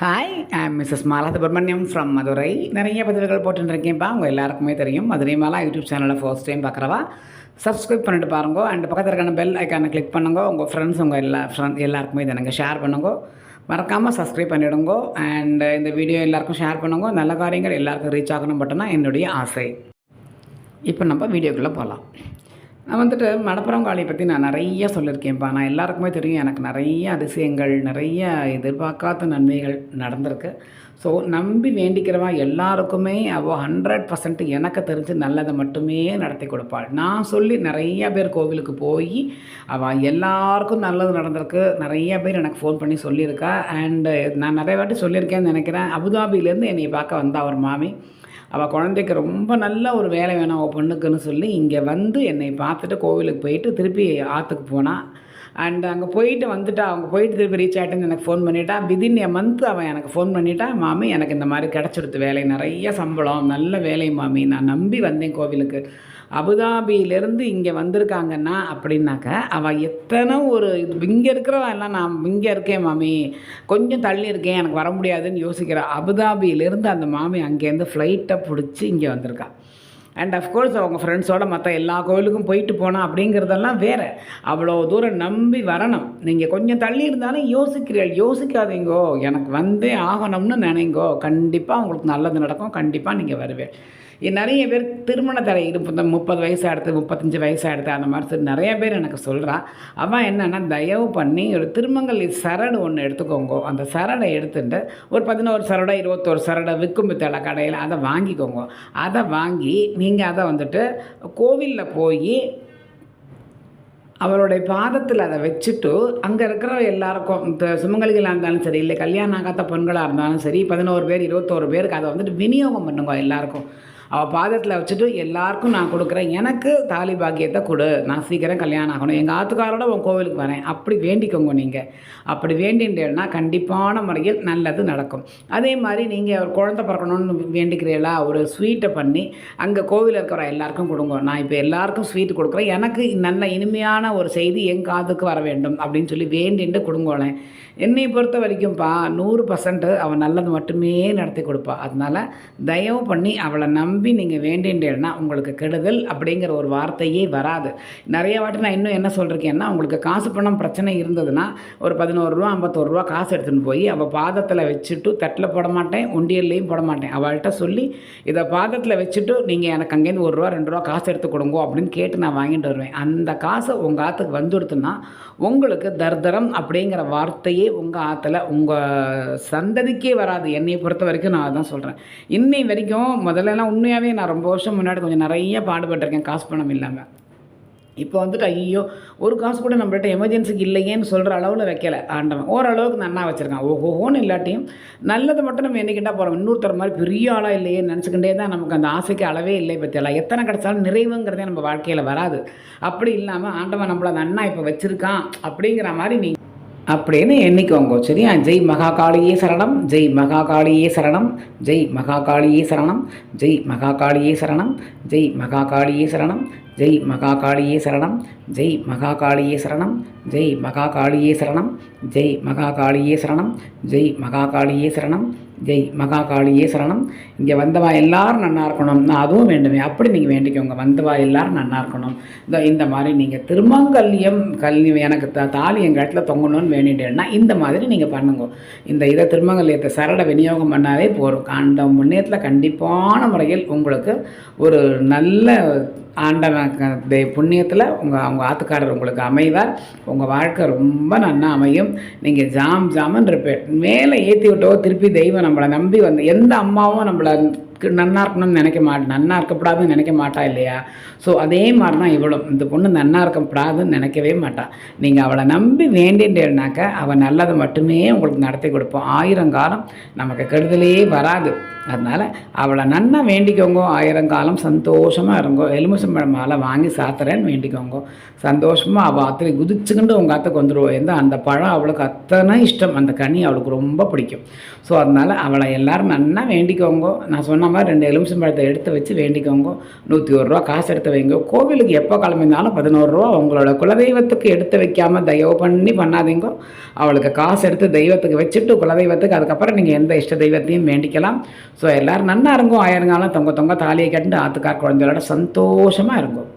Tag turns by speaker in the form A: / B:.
A: Hi I'm missus Mala Subramaniam from Madurai நிறைய பதிவுகள் போட்டுருக்கேன்ப்பா உங்கள் எல்லாருக்குமே தெரியும். மதுரை மாலா யூடியூப் சேனலில் ஃபர்ஸ்ட் டைம் பார்க்குறவா சப்ஸ்கிரைப் பண்ணிட்டு பாருங்க. அண்ட் பக்கத்தில் இருக்கான பெல் ஐக்கானை கிளிக் பண்ணுங்க. உங்கள் ஃப்ரெண்ட்ஸ் உங்கள் எல்லா ஃப்ரெண்ட் எல்லாருக்குமே இதை நீங்கள் ஷேர் பண்ணுங்க. மறக்காமல் சப்ஸ்கிரைப் பண்ணிவிடுங்க அண்ட் இந்த வீடியோ எல்லாருக்கும் ஷேர் பண்ணுங்க. நல்ல காரியங்கள் எல்லாருக்கும் ரீச் ஆகணும் மட்டும்தான் என்னுடைய ஆசை. இப்போ நம்ம வீடியோக்குள்ளே போகலாம் நான் வந்துட்டு மடப்புறங்காளியை பற்றி நான் நிறைய சொல்லியிருக்கேன்ப்பா. நான் எல்லாருக்குமே தெரியும் எனக்கு நிறைய அதிசயங்கள் நிறைய எதிர்பார்க்காத நன்மைகள் நடந்திருக்கு. ஸோ நம்பி வேண்டிக்கிறவா எல்லாருக்குமே அவள் ஹண்ட்ரட் பர்சன்ட் எனக்கு தெரிஞ்சு நல்லதை மட்டுமே நடத்தி கொடுப்பாள். நான் சொல்லி நிறைய பேர் கோவிலுக்கு போய் அவள் எல்லாருக்கும் நல்லது நடந்திருக்கு. நிறைய பேர் எனக்கு ஃபோன் பண்ணி சொல்லியிருக்கா. அண்டு நான் நிறைய வாட்டி சொல்லியிருக்கேன்னு நினைக்கிறேன். அபுதாபிலேருந்து என்னை பார்க்க வந்தா ஒரு மாமி. அவள் குழந்தைக்கு ரொம்ப நல்ல ஒரு வேலை வேணும் அவள் பொண்ணுக்குன்னு சொல்லி இங்கே வந்து என்னை பார்த்துட்டு கோவிலுக்கு போயிட்டு திருப்பி ஆற்றுக்கு போனான் அண்ட் அங்கே போயிட்டு வந்துட்டா அவங்க போயிட்டு திருப்பி ரீச் ஆகிட்டுன்னு எனக்கு ஃபோன் பண்ணிட்டா. விதின் எ மந்த் அவன் எனக்கு ஃபோன் பண்ணிட்டா மாமி எனக்கு இந்த மாதிரி கிடச்சிடுத்து வேலை. நிறைய சம்பளம் நல்ல வேலை மாமி. நான் நம்பி வந்தேன் கோவிலுக்கு. அபுதாபியிலேருந்து இங்கே வந்திருக்காங்கன்னா அப்படின்னாக்க அவள் எத்தனை ஒரு இங்கே இருக்கிறவன் எல்லாம் நான் இங்கே இருக்கேன் மாமி கொஞ்சம் தள்ளி இருக்கேன் எனக்கு வர முடியாதுன்னு யோசிக்கிறாள் அபுதாபியிலேருந்து அந்த மாமி அங்கேருந்து ஃப்ளைட்டை பிடிச்சி இங்கே வந்திருக்காள் அண்ட் அஃப்கோர்ஸ் அவங்க ஃப்ரெண்ட்ஸோட மற்ற எல்லா கோயிலுக்கும் போயிட்டு போனால் அப்படிங்கிறதெல்லாம் வேறு. அவ்வளோ தூரம் நம்பி வரணும். நீங்கள் கொஞ்சம் தள்ளி இருந்தாலும் யோசிக்கிறீர்கள் யோசிக்காதீங்கோ. எனக்கு வந்தே ஆகணும்னு நினைங்கோ. கண்டிப்பாக உங்களுக்கு நல்லது நடக்கும். கண்டிப்பாக நீங்கள் வருவேன். நிறைய பேர் திருமண தடை இருப்பது முப்பது வயசு அடுத்து முப்பத்தஞ்சு வயசு அடுத்து அந்த மாதிரி நிறைய பேர் எனக்கு சொல்கிறான் அவன் என்னென்னா தயவு பண்ணி ஒரு திருமங்கல் சரடு ஒன்று எடுத்துக்கோங்க. அந்த சரடை எடுத்துட்டு ஒரு பதினோரு சரடை இருபத்தோரு சரடை விற்கும் வித்தலை கடையில் அதை வாங்கிக்கோங்க. அதை வாங்கி நீங்கள் அதை வந்துட்டு கோவிலில் போய் அவளுடைய பாதத்தில் அதை வச்சுட்டு அங்கே இருக்கிற எல்லாருக்கும் இந்த சுமங்கலிகளாக இருந்தாலும் சரி இல்லை கல்யாணம் ஆகாத பெண்களாக இருந்தாலும் சரி பதினோரு பேர் இருபத்தோரு பேருக்கு அதை வந்துட்டு விநியோகம் பண்ணுங்க எல்லாருக்கும். அவள் பாதத்தில் வச்சுட்டு எல்லாருக்கும் நான் கொடுக்குறேன். எனக்கு தாலி பாக்கியத்தை கொடு. நான் சீக்கிரம் கல்யாணம் ஆகணும். எங்கள் ஆத்துக்காரோட உன் கோவிலுக்கு வரேன். அப்படி வேண்டிக்கோங்க நீங்கள் அப்படி வேண்டின்றேன்னா கண்டிப்பான முறையில் நல்லது நடக்கும். அதே மாதிரி நீங்கள் ஒரு குழந்தை பிறக்கணும்னு வேண்டிக்கிறீங்களா ஒரு ஸ்வீட்டை பண்ணி அங்கே கோவிலில் இருக்கிற எல்லாருக்கும் கொடுங்க. நான் இப்போ எல்லாருக்கும் ஸ்வீட் கொடுக்குறேன். எனக்கு நல்ல இனிமையான ஒரு செய்தி என் காதுக்கு வர வேண்டும் அப்படின்னு சொல்லி வேண்டிட்டு கொடுங்கோளேன் என்னை பொறுத்த வரைக்கும்ப்பா நூறு பர்சன்ட் அவன் நல்லது மட்டுமே நடத்தி கொடுப்பா. அதனால் தயவு பண்ணி அவளை நம்பி நீங்கள் வேண்டின்றேன்னா உங்களுக்கு கெடுதல் அப்படிங்கிற ஒரு வார்த்தையே வராது. நிறைய வாட்டி நான் இன்னும் என்ன சொல்கிறேன்னா உங்களுக்கு காசு பணம் பிரச்சனை இருந்ததுன்னா ஒரு பதினோரு ரூபா ஐம்பத்தோரு ரூபா காசு எடுத்துன்னு போய் அவள் பாதத்தில் வச்சுட்டு தட்டில் போட மாட்டேன் உண்டியல்லையும் போட மாட்டேன். அவள்கிட்ட சொல்லி இதை பாதத்தில் வச்சுட்டு நீங்கள் எனக்கு அங்கேருந்து ஒரு ரூபா ரெண்டு ரூபா காசு எடுத்து கொடுங்க அப்படின்னு கேட்டு நான் வாங்கிட்டு வருவேன். அந்த காசை உங்கள் ஆற்றுக்கு வந்துடுத்துன்னா உங்களுக்கு தர்தரம் அப்படிங்கிற வார்த்தையே உங்கள் ஆற்றுல உங்கள் சந்ததிக்கே வராது. என்னை பொறுத்த வரைக்கும் நான் அதான் சொல்கிறேன் இன்னை வரைக்கும் முதல்லலாம் உண்மையாகவே நான் ரொம்ப வருஷம் முன்னாடி கொஞ்சம் நிறைய பாடுபட்டிருக்கேன். காசு பணம் இல்லாமல் இப்போ வந்துட்டு ஐயோ ஒரு காசு கூட நம்மள்ட்ட எமர்ஜென்சிக்கு இல்லையேன்னு சொல்கிற அளவில் வைக்கல. ஆண்டவன். ஓரளவுக்கு நன்னா வச்சுருக்கான். ஓஹோன்னு இல்லாட்டியும் நல்லதை மட்டும் நம்ம என்னைக்கிட்டா போகிறோம் இன்னொருத்தர் மாதிரி பெரிய ஆளாக இல்லையே நினச்சிக்கிட்டே தான் நமக்கு அந்த ஆசைக்கு அளவே இல்லை பற்றியெல்லாம் எத்தனை கிடச்சாலும் நிறைவுங்கிறதே நம்ம வாழ்க்கையில் வராது. அப்படி இல்லாமல் ஆண்டவன் நம்மளை அந்த அண்ணா இப்போ வச்சுருக்கான் அப்படிங்கிற மாதிரி நீ அப்படின்னு எண்ணிக்கோங்க சரியா ஜெய் மகாகாளியே சரணம் ஜெய் மகாகாளியே சரணம் ஜெய் மகாகாளியே சரணம் ஜெய் மகாகாளியே சரணம் ஜெய் மகாகாளியே சரணம் ஜெய் மகாகாளியே சரணம் ஜெய் மகாகாளியே சரணம் ஜெய் மகாகாளியே சரணம் ஜெய் மகாகாளியே சரணம் ஜெய் மகாகாளியே சரணம் ஜெய் மகாகாளியே சரணம். இங்கே வந்தவா எல்லாரும் நன்னா இருக்கணும். நான் அதுவும் வேண்டுமே. அப்படி நீங்கள் வேண்டிக்கோங்க. வந்தவா எல்லாரும் நன்னா இருக்கணும். இந்த இந்த மாதிரி நீங்கள் திருமங்கல்யம் கல்வி எனக்கு த தாலி எங்கள் இடத்துல தொங்கணும்னு வேண்டிட்டேன்னா இந்த மாதிரி நீங்கள் பண்ணுங்க. இந்த இதை திருமங்கல்யத்தை சரட விநியோகம் பண்ணாலே போதும். அந்த முன்னேற்றத்தில் கண்டிப்பான முறையில் உங்களுக்கு ஒரு நல்ல ஆண்டவன் புண்ணியத்தில் உங்கள் அவங்க ஆத்துக்காரர் உங்களுக்கு அமைவார். உங்கள் வாழ்க்கை ரொம்ப நன்னா அமையும். நீங்கள் ஜாம் ஜாமன் இருப்பேன் மேலே ஏற்றி விட்டோ திருப்பி தெய்வம் நம்மளை நம்பி வந்து எந்த அம்மாவும் நம்மளை நன்னா இருக்கணும்னு நினைக்க மாட்டேன் நன்னா இருக்கக்கூடாதுன்னு நினைக்க மாட்டா இல்லையா? ஸோ அதே மாதிரி தான் இவ்வளோ இந்த பொண்ணு நன்னா இருக்கக்கூடாதுன்னு நினைக்கவே மாட்டாள் நீங்கள் அவளை நம்பி வேண்டின்றேனாக்க அவள் நல்லதை மட்டுமே உங்களுக்கு நடத்தி கொடுப்போம். ஆயிரம் காலம் நமக்கு கெடுதலே வராது. அதனால் அவளை நன்னா வேண்டிக்கோங்க. ஆயிரம் காலம் சந்தோஷமாக இருங்கோ. எலுமிச்சம்பழம் மாலை வாங்கி சாத்துறேன்னு வேண்டிக்கோங்க. சந்தோஷமாக அவள் அத்தனை குதிச்சுக்கிண்டு உங்கள் அத்தை வந்துடுவோம் எந்த அந்த பழம் அவளுக்கு அத்தனை இஷ்டம். அந்த கனி அவளுக்கு ரொம்ப பிடிக்கும். ஸோ அதனால் அவளை எல்லாரும் நன்னா வேண்டிக்கோங்க. நான் சொன்ன சொன்ன மாதிரி ரெண்டு எலுமிச்சம்பழத்தை எடுத்து வச்சு வேண்டிக்கோங்க. நூற்றி ஒரு ரூபா காசு எடுத்து வைங்க. கோவிலுக்கு எப்போ கிளம்பினாலும் பதினோரு ரூபா உங்களோட குலதெய்வத்துக்கு எடுத்து வைக்காம தயவு பண்ணி பண்ணாதீங்க. அவளுக்கு காசு எடுத்து தெய்வத்துக்கு வச்சுட்டு குலதெய்வத்துக்கு அதுக்கப்புறம் நீங்கள் எந்த இஷ்ட தெய்வத்தையும் வேண்டிக்கலாம். ஸோ எல்லோரும் நன்னா இருங்கோ. ஆயிருங்காலும் தொங்க தொங்க தாலியை கட்டு ஆத்துக்கார் குழந்தைகளோட சந்தோஷமாக இருக்கும்